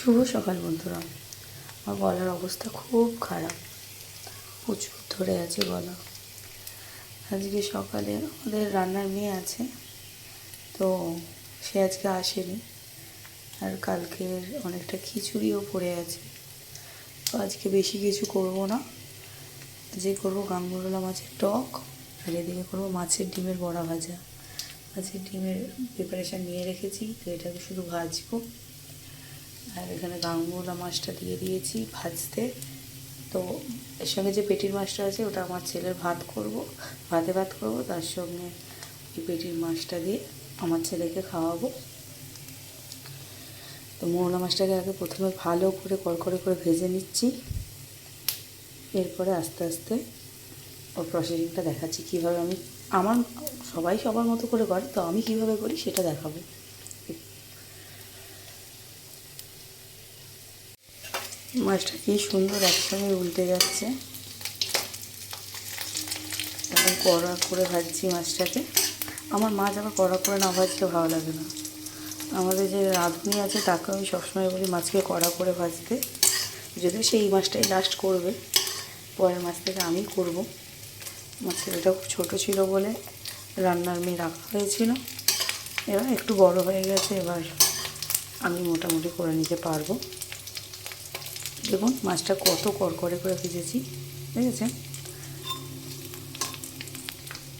শুভ সকাল বন্ধুরা। আমার গলার অবস্থা খুব খারাপ। প্রচুর ধরে আছে গলা। আজকে সকালে আমাদের রান্নার মেয়ে আছে, তো সে আজকে আসেনি। আর কালকের অনেকটা খিচুড়িও পড়ে আছে। তো আজকে বেশি কিছু করব না। আজকে করব গাঙ্গুরলা মাছের টক, আর এদিকে করব মাছের ডিমের বড়া ভাজা। মাছের ডিমের প্রিপারেশান নিয়ে রেখেছি, তো এটাকে শুধু ভাজবো। আর এখানে গাঙ্গুলা মাছটা দিয়ে দিয়েছি ভাজতে। তো এর সঙ্গে যে পেটির মাছটা আছে, ওটা আমার ছেলের ভাত করব, ভাতে ভাত করব, তার সঙ্গে ওই পেটির মাছটা দিয়ে আমার ছেলেকে খাওয়াবো। তো মোরলা মাছটাকে আগে প্রথমে ভালো করে কড়কড়ে করে ভেজে নিচ্ছি। এরপরে আস্তে আস্তে ওর প্রসেসিংটা দেখাচ্ছি কীভাবে আমি, আমার সবাই সবার মতো করে করে, তো আমি কীভাবে করি সেটা দেখাবো। মাছটা কি সুন্দর একসঙ্গে উল্টে যাচ্ছে। এখন কড়া করে ভাজছি মাছটাকে। আমার মাছ আবার কড়া করে না ভাজতে ভালো লাগে না। আমাদের যে রাঁধুনি আছে, তাকে আমি সবসময় বলি মাছকে কড়া করে ভাজতে। যদিও সেই মাছটাই লাস্ট করবে, পরের মাছ থেকে আমি করব। আমার ছেলেটা খুব ছোটো ছিল বলে রান্নার মেয়ে রাখা হয়েছিল। এবার একটু বড় হয়ে গেছে, এবার আমি মোটামুটি করে নিতে পারব। দেখুন, মাছটা কত করকরে করে ভেজেছি, দেখেছেন?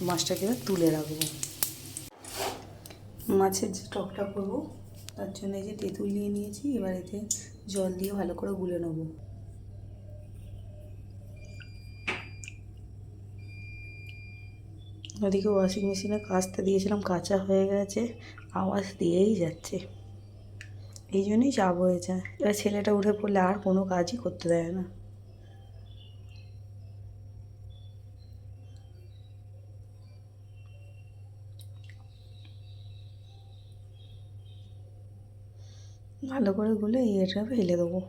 মাছটাকে এবার তুলে রাখব। মাছের যে টকটা করব, তার জন্য যে তেঁতুল নিয়ে নিয়েছি, এবার এতে জল দিয়ে ভালো করে গুলে নেব। ওদিকে ওয়াশিং মেশিনে কাচতে দিয়েছিলাম, কাঁচা হয়ে গেছে, আওয়াজ দিয়েই যাচ্ছে। এই জন্যই চাপ হয়ে যায় এবার ছেলেটা উঠে পড়লে আর কোনো কাজই করতে দেয় না। ভালো করে গুলে এটা ফেলে দেবো।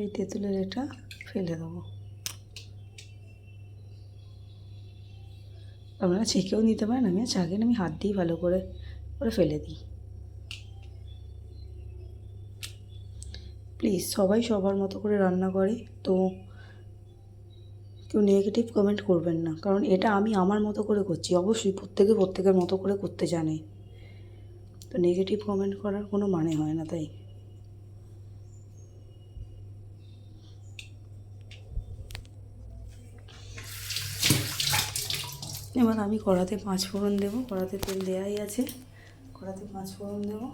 এই তেঁতুলের এটা ফেলে দেবো। আপনারা ছেঁকেও নিতে পারেন আমি আর ছাঁকেন, আমি হাত দিয়েই ভালো করে করে ফেলে দিই। প্লিজ সবাই সবার মতো করে রান্না করে। তো কেউ নেগেটিভ কমেন্ট করবেন না। কারণ এটা আমি আমার মতো করে করছি। অবশ্যই প্রত্যেকে প্রত্যেকের মতো করে করতে জানে। তো নেগেটিভ কমেন্ট করার কোনো মানে হয় না তাই। এবার আমি কড়াতে পাঁচ ফোড়ন দেবো, কড়াতে তেল দেওয়াই আছে। কড়াতে পাঁচ ফোড়ন দেবো।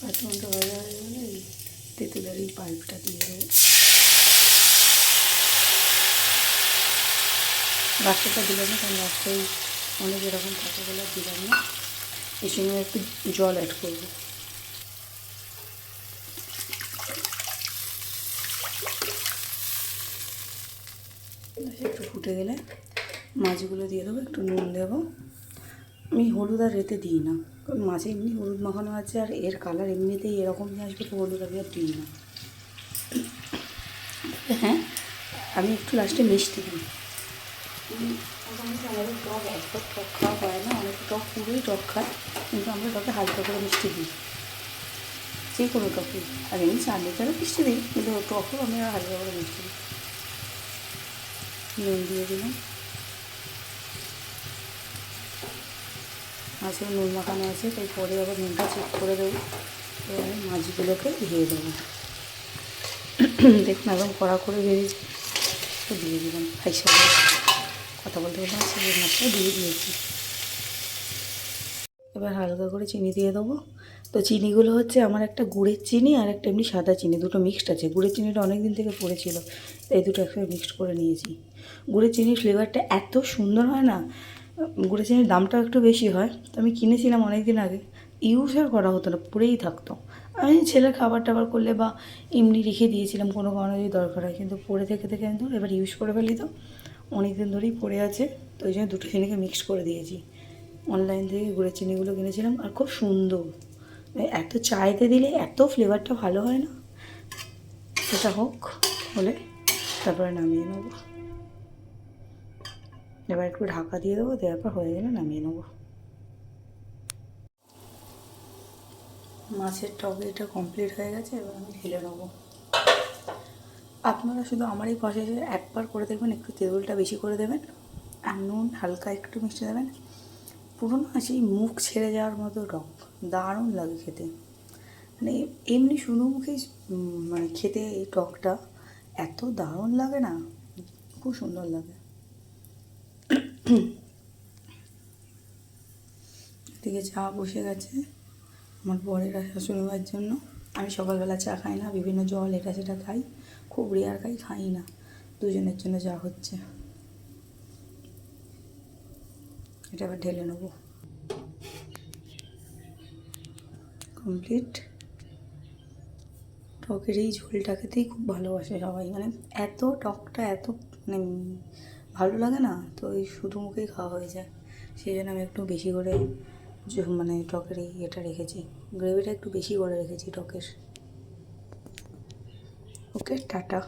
পাঁচ ফোড়নটা ভাজা হয়ে গেলে তেঁতুলের এই পাল্পটা দিয়ে দেবো। বাচ্চাটা দিলাম না, কারণ বাচ্চাই অনেক এরকম থাকে বলে দিলাম না। এই সময় একটু জল অ্যাড করব। একটু ফুটে গেলে মাছগুলো দিয়ে দেবো, একটু নুন দেবো। আমি হলুদ আর রেতে দিই না, কারণ মাছে এমনি হলুদ মাখানো আছে আর এর কালার এমনিতেই এরকমই আসবে তো হলুদ আমি আর দিই না। হ্যাঁ আমি একটু লাস্টে মিষ্টি দিই। আমাদের টক এত টক খাওয়া হয় না, অনেক টক পুরোই টক খায়, কিন্তু আমরা টকে হালকা করে মিষ্টি দিই। যে কোনো টকে আর এমনি চার লিটারও মিষ্টি দিই, কিন্তু টকও আমি হালকা করে মিষ্টি দিই। নুন দিয়ে দিলাম। মাছের নুন মাখানো আছে, তাই পরে আবার নুনটা চেক করে দেবো। এবার মাছগুলোকে দিয়ে দেবো। দেখুন, একদম কড়া করে তো দিয়ে দিলাম। খাইসা কথা বলতে বলতে আমার মাছটা দিয়ে দিয়েছি। এবার হালকা করে চিনি দিয়ে দেবো। তো চিনিগুলো হচ্ছে আমার একটা গুড়ের চিনি আর একটা এমনি সাদা চিনি, দুটো মিক্সড আছে। গুড়ের চিনিটা অনেক দিন থেকে পড়েছিল তাই দুটো একসাথে মিক্সড করে নিয়েছি। গুড়ের চিনির ফ্লেভারটা এত সুন্দর হয় না, গুড়ের চিনির দামটাও একটু বেশি হয়। তো আমি কিনেছিলাম অনেক দিন আগে ইউজ আর করা হতো না পড়েই থাকতো। আমি ছেলের খাবার টাবার করলে বা এমনি রেখে দিয়েছিলাম, কোনো কারণে যদি দরকার হয়, কিন্তু পড়ে থেকে থেকে কিন্তু এবার ইউজ করে ফেলি তো। অনেক দিন ধরেই পড়ে আছে, তো ওই জন্য দুটো চিনিকে মিক্স করে দিয়েছি। অনলাইন থেকে গুড়ের চিনিগুলো কিনেছিলাম, আর খুব সুন্দর। এত চায়েতে দিলে এত ফ্লেভারটা ভালো হয় না। সেটা হোক হলে তারপরে নামিয়ে নেব। এবার একটু ঢাকা দিয়ে দেবো, দেওয়ার পর হয়ে গেলে নামিয়ে নেব। মাছের টক এটা কমপ্লিট হয়ে গেছে, এবার আমি ঢেলে নেব। আপনারা শুধু আমার এই প্রসেসে একবার করে দেখবেন, একটু তেঁতুলটা বেশি করে দেবেন, আর নুন হালকা একটু মিষ্টি দেবেন। পুরো না সেই মুখ ছেড়ে যাওয়ার মতো টক দারুণ লাগে খেতে। মানে এমনি শুধু মুখেই মানে খেতে এই টকটা এত দারুণ লাগে না, খুব সুন্দর লাগে। এদিকে চা বসে গেছে আমার বরের শাশুড়ি জন্য। আমি সকালবেলা চা খাই না, বিভিন্ন জল এটা সেটা খাই, খুব রেয়ার খাই খাই না। দুজনের জন্য যা হচ্ছে। এটা আবার ঢেলে নেব। কমপ্লিট টকের এই ঝোলটা খেতেই খুব ভালোবাসে সবাই। মানে এত টকটা, এত মানে ভালো লাগে না, তো ওই শুধু মুখেই খাওয়া হয়ে যায়। সেই জন্য আমি একটু বেশি করে মানে টকের এই এটা রেখেছি। গ্রেভিটা একটু বেশি করে রেখেছি টকের। Okay tata.